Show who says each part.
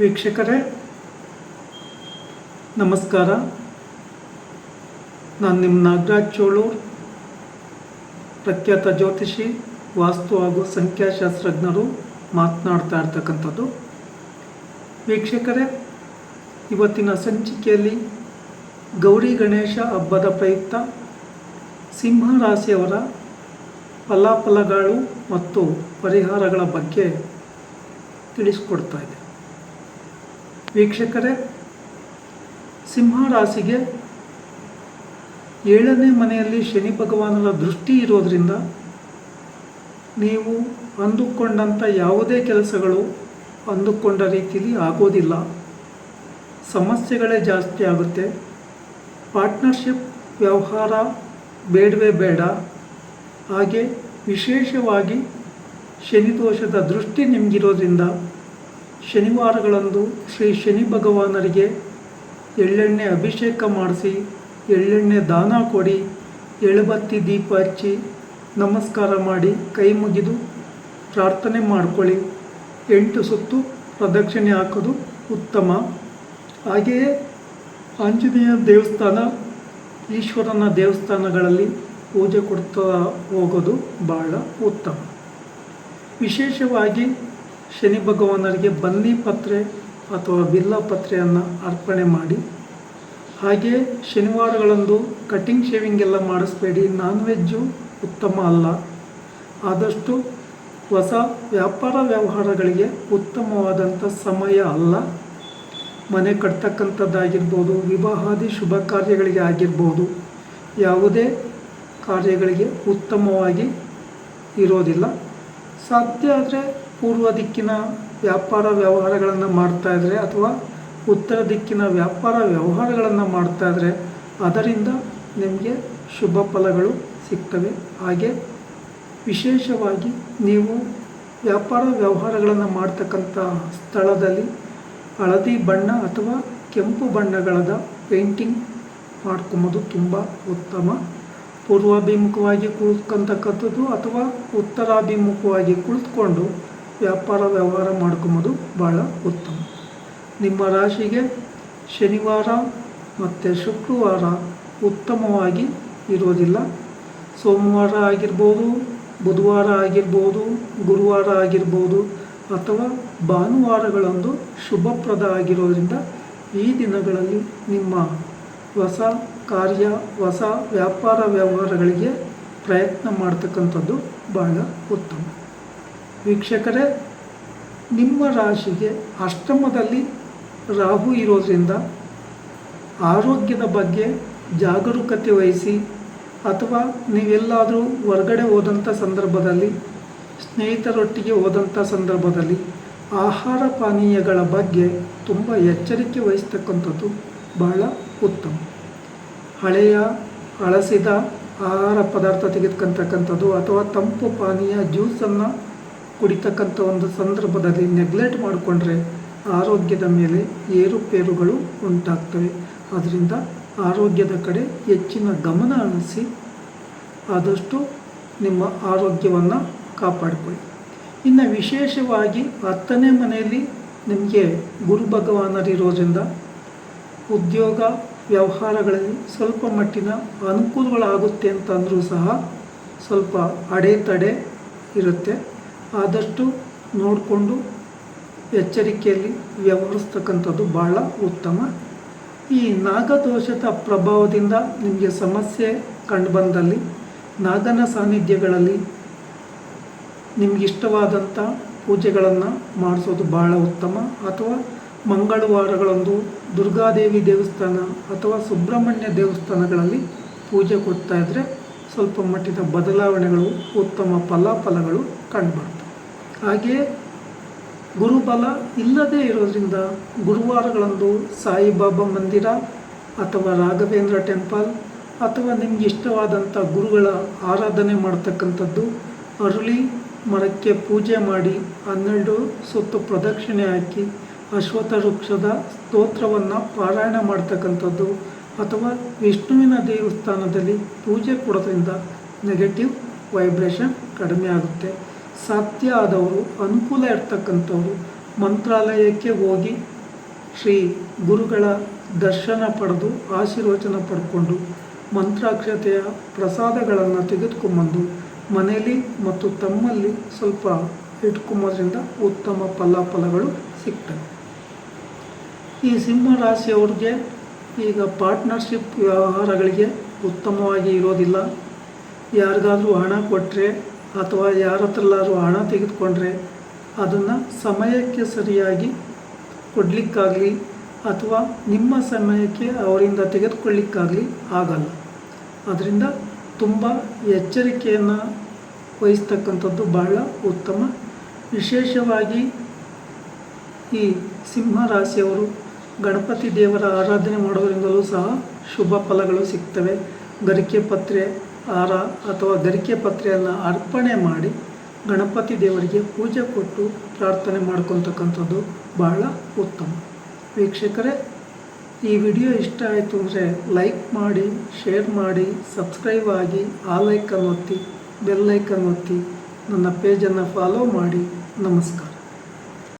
Speaker 1: ವೀಕ್ಷಕರೇ, ನಮಸ್ಕಾರ. ನಾನು ನಿಮ್ಮ ನಾಗರಾಜ್ ಚೋಳೂರ್, ಪ್ರಖ್ಯಾತ ಜ್ಯೋತಿಷಿ, ವಾಸ್ತು ಹಾಗೂ ಸಂಖ್ಯಾಶಾಸ್ತ್ರಜ್ಞರು ಮಾತನಾಡ್ತಾ ಇರ್ತಕ್ಕಂಥದ್ದು. ವೀಕ್ಷಕರೇ, ಇವತ್ತಿನ ಸಂಚಿಕೆಯಲ್ಲಿ ಗೌರಿ ಗಣೇಶ ಹಬ್ಬದ ಪ್ರಯುಕ್ತ ಸಿಂಹ ರಾಶಿಯವರ ಫಲಾಫಲಗಳು ಮತ್ತು ಪರಿಹಾರಗಳ ಬಗ್ಗೆ ತಿಳಿಸ್ಕೊಡ್ತಾ ಇದೆ ವೀಕ್ಷಕರೇ ಸಿಂಹ ರಾಶಿಗೆ ಏಳನೇ ಮನೆಯಲ್ಲಿ ಶನಿ ಭಗವಾನರ ದೃಷ್ಟಿ ಇರೋದರಿಂದ ನೀವು ಅಂದುಕೊಂಡಂಥ ಯಾವುದೇ ಕೆಲಸಗಳು ಅಂದುಕೊಂಡ ರೀತಿಯಲ್ಲಿ ಆಗೋದಿಲ್ಲ. ಸಮಸ್ಯೆಗಳೇ ಜಾಸ್ತಿ ಆಗುತ್ತೆ. ಪಾರ್ಟ್ನರ್ಶಿಪ್, ವ್ಯವಹಾರ ಬೇಡವೇ ಬೇಡ. ಹಾಗೆ ವಿಶೇಷವಾಗಿ ಶನಿ ದೋಷದ ದೃಷ್ಟಿ ನಿಮಗಿರೋದ್ರಿಂದ ಶನಿವಾರಗಳಂದು ಶ್ರೀ ಶನಿ ಭಗವಾನರಿಗೆ ಎಳ್ಳೆಣ್ಣೆ ಅಭಿಷೇಕ ಮಾಡಿಸಿ, ಎಳ್ಳೆಣ್ಣೆ ದಾನ ಕೊಡಿ, ಎಳುಬತ್ತಿ ದೀಪ ಹಚ್ಚಿ ನಮಸ್ಕಾರ ಮಾಡಿ ಕೈ ಮುಗಿದು ಪ್ರಾರ್ಥನೆ ಮಾಡ್ಕೊಳ್ಳಿ. ಎಂಟು ಸುತ್ತು ಪ್ರದಕ್ಷಿಣೆ ಹಾಕೋದು ಉತ್ತಮ. ಹಾಗೆಯೇ ಆಂಜನೇಯ ದೇವಸ್ಥಾನ, ಈಶ್ವರನ ದೇವಸ್ಥಾನಗಳಲ್ಲಿ ಪೂಜೆ ಕೊಡ್ತಾ ಹೋಗೋದು ಬಹಳ ಉತ್ತಮ. ವಿಶೇಷವಾಗಿ ಶನಿ ಭಗವಾನರಿಗೆ ಬನ್ನಿ ಪತ್ರೆ ಅಥವಾ ಬಿಲ್ಲ ಪತ್ರೆಯನ್ನು ಅರ್ಪಣೆ ಮಾಡಿ. ಹಾಗೆ ಶನಿವಾರಗಳಂದು ಕಟಿಂಗ್ ಶೇವಿಂಗ್ ಎಲ್ಲ ಮಾಡಿಸ್ಬೇಡಿ. ನಾನ್ ವೆಜ್ಜು ಉತ್ತಮ ಅಲ್ಲ. ಆದಷ್ಟು ಹೊಸ ವ್ಯಾಪಾರ ವ್ಯವಹಾರಗಳಿಗೆ ಉತ್ತಮವಾದಂಥ ಸಮಯ ಅಲ್ಲ. ಮನೆ ಕಟ್ತಕ್ಕಂಥದ್ದಾಗಿರ್ಬೋದು, ವಿವಾಹಾದಿ ಶುಭ ಕಾರ್ಯಗಳಿಗೆ ಆಗಿರ್ಬೋದು, ಯಾವುದೇ ಕಾರ್ಯಗಳಿಗೆ ಉತ್ತಮವಾಗಿ ಇರೋದಿಲ್ಲ. ಸಾಧ್ಯ ಆದರೆ ಪೂರ್ವ ದಿಕ್ಕಿನ ವ್ಯಾಪಾರ ವ್ಯವಹಾರಗಳನ್ನು ಮಾಡ್ತಾಯಿದ್ರೆ ಅಥವಾ ಉತ್ತರ ದಿಕ್ಕಿನ ವ್ಯಾಪಾರ ವ್ಯವಹಾರಗಳನ್ನು ಮಾಡ್ತಾಯಿದ್ರೆ ಅದರಿಂದ ನಿಮಗೆ ಶುಭ ಫಲಗಳು ಸಿಗ್ತವೆ. ಹಾಗೆ ವಿಶೇಷವಾಗಿ ನೀವು ವ್ಯಾಪಾರ ವ್ಯವಹಾರಗಳನ್ನು ಮಾಡ್ತಕ್ಕಂಥ ಸ್ಥಳದಲ್ಲಿ ಹಳದಿ ಬಣ್ಣ ಅಥವಾ ಕೆಂಪು ಬಣ್ಣಗಳದ ಪೇಂಟಿಂಗ್ ಮಾಡ್ಕೊಂಬೋದು ತುಂಬ ಉತ್ತಮ. ಪೂರ್ವಾಭಿಮುಖವಾಗಿ ಕುಳಿತ್ಕೊಂತಕ್ಕಂಥದ್ದು ಅಥವಾ ಉತ್ತರಾಭಿಮುಖವಾಗಿ ಕುಳಿತುಕೊಂಡು ವ್ಯಾಪಾರ ವ್ಯವಹಾರ ಮಾಡ್ಕೊಂಬೋದು ಭಾಳ ಉತ್ತಮ. ನಿಮ್ಮ ರಾಶಿಗೆ ಶನಿವಾರ ಮತ್ತು ಶುಕ್ರವಾರ ಉತ್ತಮವಾಗಿ ಇರೋದಿಲ್ಲ. ಸೋಮವಾರ ಆಗಿರ್ಬೋದು, ಬುಧವಾರ ಆಗಿರ್ಬೋದು, ಗುರುವಾರ ಆಗಿರ್ಬೋದು ಅಥವಾ ಭಾನುವಾರಗಳಂದು ಶುಭಪ್ರದ ಆಗಿರೋದ್ರಿಂದ ಈ ದಿನಗಳಲ್ಲಿ ನಿಮ್ಮ ಹೊಸ ಕಾರ್ಯ, ಹೊಸ ವ್ಯಾಪಾರ ವ್ಯವಹಾರಗಳಿಗೆ ಪ್ರಯತ್ನ ಮಾಡ್ತಕ್ಕಂಥದ್ದು ಭಾಳ ಉತ್ತಮ. ವೀಕ್ಷಕರೇ, ನಿಮ್ಮ ರಾಶಿಗೆ ಅಷ್ಟಮದಲ್ಲಿ ರಾಹು ಇರೋದ್ರಿಂದ ಆರೋಗ್ಯದ ಬಗ್ಗೆ ಜಾಗರೂಕತೆ ವಹಿಸಿ ಅಥವಾ ನೀವೆಲ್ಲಾದರೂ ಹೊರಗಡೆ ಹೋದಂಥ ಸಂದರ್ಭದಲ್ಲಿ, ಸ್ನೇಹಿತರೊಟ್ಟಿಗೆ ಹೋದಂಥ ಸಂದರ್ಭದಲ್ಲಿ ಆಹಾರ ಪಾನೀಯಗಳ ಬಗ್ಗೆ ತುಂಬ ಎಚ್ಚರಿಕೆ ವಹಿಸ್ತಕ್ಕಂಥದ್ದು ಬಹಳ ಉತ್ತಮ. ಹಳೆಯ ಹಳಸಿದ ಆಹಾರ ಪದಾರ್ಥ ತೆಗೆದುಕೊಂತಕ್ಕಂಥದ್ದು ಅಥವಾ ತಂಪು ಪಾನೀಯ ಜ್ಯೂಸನ್ನು ಕುಡಿತಕ್ಕಂಥ ಒಂದು ಸಂದರ್ಭದಲ್ಲಿ ನೆಗ್ಲೆಕ್ಟ್ ಮಾಡಿಕೊಂಡ್ರೆ ಆರೋಗ್ಯದ ಮೇಲೆ ಏರುಪೇರುಗಳು ಉಂಟಾಗ್ತವೆ. ಆದ್ದರಿಂದ ಆರೋಗ್ಯದ ಕಡೆ ಹೆಚ್ಚಿನ ಗಮನ ಹರಿಸಿ ಆದಷ್ಟು ನಿಮ್ಮ ಆರೋಗ್ಯವನ್ನು ಕಾಪಾಡಿಕೊಳ್ಳಿ. ಇನ್ನು ವಿಶೇಷವಾಗಿ ಹತ್ತನೇ ಮನೆಯಲ್ಲಿ ನಿಮಗೆ ಗುರು ಭಗವಾನರಿರೋದ್ರಿಂದ ಉದ್ಯೋಗ ವ್ಯವಹಾರಗಳಲ್ಲಿ ಸ್ವಲ್ಪ ಮಟ್ಟಿನ ಅನುಕೂಲಗಳಾಗುತ್ತೆ ಅಂತಂದರೂ ಸಹ ಸ್ವಲ್ಪ ಅಡೆತಡೆ ಇರುತ್ತೆ. ಆದಷ್ಟು ನೋಡಿಕೊಂಡು ಎಚ್ಚರಿಕೆಯಲ್ಲಿ ವ್ಯವಹರಿಸ್ತಕ್ಕಂಥದ್ದು ಭಾಳ ಉತ್ತಮ. ಈ ನಾಗದೋಷದ ಪ್ರಭಾವದಿಂದ ನಿಮಗೆ ಸಮಸ್ಯೆ ಕಂಡುಬಂದಲ್ಲಿ ನಾಗನ ಸಾನ್ನಿಧ್ಯಗಳಲ್ಲಿ ನಿಮಗಿಷ್ಟವಾದಂಥ ಪೂಜೆಗಳನ್ನು ಮಾಡಿಸೋದು ಭಾಳ ಉತ್ತಮ. ಅಥವಾ ಮಂಗಳವಾರಗಳಂದು ದುರ್ಗಾದೇವಿ ದೇವಸ್ಥಾನ ಅಥವಾ ಸುಬ್ರಹ್ಮಣ್ಯ ದೇವಸ್ಥಾನಗಳಲ್ಲಿ ಪೂಜೆ ಕೊಡ್ತಾ ಇದ್ದರೆ ಸ್ವಲ್ಪ ಮಟ್ಟಿನ ಬದಲಾವಣೆಗಳು, ಉತ್ತಮ ಫಲಾಫಲಗಳು ಕಂಡುಬರ್ತವೆ. ಹಾಗೆಯೇ ಗುರುಬಲ ಇಲ್ಲದೇ ಇರೋದ್ರಿಂದ ಗುರುವಾರಗಳಂದು ಸಾಯಿಬಾಬಾ ಮಂದಿರ ಅಥವಾ ರಾಘವೇಂದ್ರ ಟೆಂಪಲ್ ಅಥವಾ ನಿಮ್ಗೆ ಇಷ್ಟವಾದಂಥ ಗುರುಗಳ ಆರಾಧನೆ ಮಾಡ್ತಕ್ಕಂಥದ್ದು ಅರಳಿ ಮರಕ್ಕೆ ಪೂಜೆ ಮಾಡಿ ಹನ್ನೆರಡು ಸುತ್ತು ಪ್ರದಕ್ಷಿಣೆ ಹಾಕಿ ಅಶ್ವಥ ವೃಕ್ಷದ ಸ್ತೋತ್ರವನ್ನು ಪಾರಾಯಣ ಮಾಡ್ತಕ್ಕಂಥದ್ದು ಅಥವಾ ವಿಷ್ಣುವಿನ ದೇವಸ್ಥಾನದಲ್ಲಿ ಪೂಜೆ ಕೊಡೋದ್ರಿಂದ ನೆಗೆಟಿವ್ ವೈಬ್ರೇಷನ್ ಕಡಿಮೆ ಆಗುತ್ತೆ. ಸಾಧ್ಯ ಆದವರು, ಅನುಕೂಲ ಇರ್ತಕ್ಕಂಥವರು ಮಂತ್ರಾಲಯಕ್ಕೆ ಹೋಗಿ ಶ್ರೀ ಗುರುಗಳ ದರ್ಶನ ಪಡೆದು ಆಶೀರ್ವಚನ ಪಡ್ಕೊಂಡು ಮಂತ್ರಾಕ್ಷತೆಯ ಪ್ರಸಾದಗಳನ್ನು ತೆಗೆದುಕೊಂಬಂದು ಮನೆಯಲ್ಲಿ ಮತ್ತು ತಮ್ಮಲ್ಲಿ ಸ್ವಲ್ಪ ಇಟ್ಕೊಂಬೋದ್ರಿಂದ ಉತ್ತಮ ಫಲಾಫಲಗಳು ಸಿಗ್ತವೆ. ಈ ಸಿಂಹ ರಾಶಿಯವ್ರಿಗೆ ಈಗ ಪಾರ್ಟ್ನರ್ಶಿಪ್ ವ್ಯವಹಾರಗಳಿಗೆ ಉತ್ತಮವಾಗಿ ಇರೋದಿಲ್ಲ. ಯಾರಿಗಾದರೂ ಹಣ ಕೊಟ್ಟರೆ ಅಥವಾ ಯಾರ ಹತ್ರಲ್ಲಾದ್ರೂ ಹಣ ತೆಗೆದುಕೊಂಡ್ರೆ ಅದನ್ನು ಸಮಯಕ್ಕೆ ಸರಿಯಾಗಿ ಕೊಡಲಿಕ್ಕಾಗಲಿ ಅಥವಾ ನಿಮ್ಮ ಸಮಯಕ್ಕೆ ಅವರಿಂದ ತೆಗೆದುಕೊಳ್ಳಿಕ್ಕಾಗಲಿ ಆಗಲ್ಲ. ಅದರಿಂದ ತುಂಬ ಎಚ್ಚರಿಕೆಯನ್ನು ವಹಿಸ್ತಕ್ಕಂಥದ್ದು ಬಹಳ ಉತ್ತಮ. ವಿಶೇಷವಾಗಿ ಈ ಸಿಂಹ ರಾಶಿಯವರು ಗಣಪತಿ ದೇವರ ಆರಾಧನೆ ಮಾಡೋದರಿಂದಲೂ ಸಹ ಶುಭ ಫಲಗಳು ಸಿಗ್ತವೆ. ಗರಿಕೆ ಪತ್ರೆ ಹಾರ ಅಥವಾ ಗರಿಕೆ ಪತ್ರೆಯನ್ನು ಅರ್ಪಣೆ ಮಾಡಿ ಗಣಪತಿ ದೇವರಿಗೆ ಪೂಜೆ ಕೊಟ್ಟು ಪ್ರಾರ್ಥನೆ ಮಾಡ್ಕೊತಕ್ಕಂಥದ್ದು ಬಹಳ ಉತ್ತಮ. ವೀಕ್ಷಕರೇ, ಈ ವಿಡಿಯೋ ಇಷ್ಟ ಆಯಿತು ಅಂದರೆ ಲೈಕ್ ಮಾಡಿ, ಶೇರ್ ಮಾಡಿ, ಸಬ್ಸ್ಕ್ರೈಬ್ ಆಗಿ ಆ ಲೈಕನ್ನು ಒತ್ತಿ, ಬೆಲ್ ಲೈಕನ್ನು ಒತ್ತಿ ನನ್ನ ಪೇಜನ್ನು ಫಾಲೋ ಮಾಡಿ. ನಮಸ್ಕಾರ.